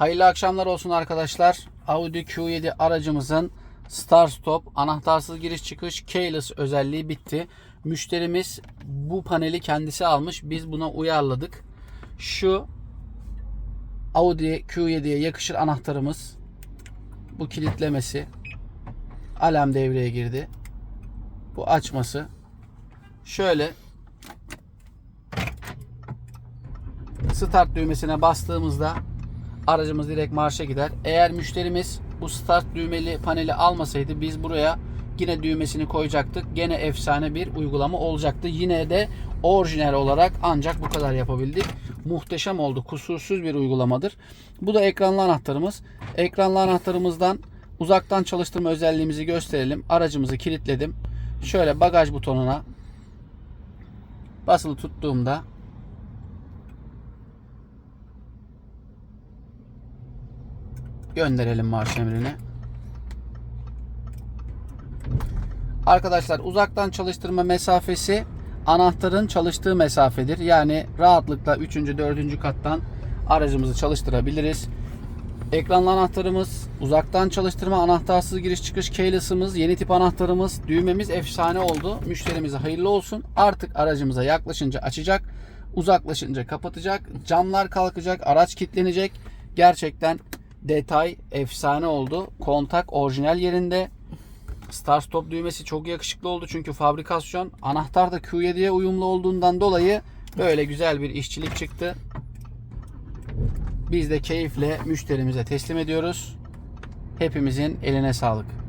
Hayırlı akşamlar olsun arkadaşlar. Audi Q7 aracımızın Start Stop anahtarsız giriş çıkış keyless özelliği bitti. Müşterimiz bu paneli kendisi almış. Biz buna uyarladık. Şu Audi Q7'ye yakışır anahtarımız. Bu kilitlemesi. Alarm devreye girdi. Bu açması. Şöyle start düğmesine bastığımızda aracımız direkt marşa gider. Eğer müşterimiz bu start düğmeli paneli almasaydı biz buraya yine düğmesini koyacaktık. Gene efsane bir uygulama olacaktı. Yine de orijinal olarak ancak bu kadar yapabildik. Muhteşem oldu. Kusursuz bir uygulamadır. Bu da ekranlı anahtarımız. Ekranlı anahtarımızdan uzaktan çalıştırma özelliğimizi gösterelim. Aracımızı kilitledim. Şöyle bagaj butonuna basılı tuttuğumda gönderelim marş emrini. Arkadaşlar uzaktan çalıştırma mesafesi anahtarın çalıştığı mesafedir. Yani rahatlıkla 3. 4. kattan aracımızı çalıştırabiliriz. Ekranlı anahtarımız, uzaktan çalıştırma anahtarsız giriş çıkış keyless'ımız, yeni tip anahtarımız, düğmemiz efsane oldu. Müşterimize hayırlı olsun. Artık aracımıza yaklaşınca açacak, uzaklaşınca kapatacak, camlar kalkacak, araç kilitlenecek. Gerçekten detay efsane oldu. Kontak orijinal yerinde. Start stop düğmesi çok yakışıklı oldu çünkü fabrikasyon anahtar da Q7'ye uyumlu olduğundan dolayı böyle güzel bir işçilik çıktı. Biz de keyifle müşterimize teslim ediyoruz. Hepimizin eline sağlık.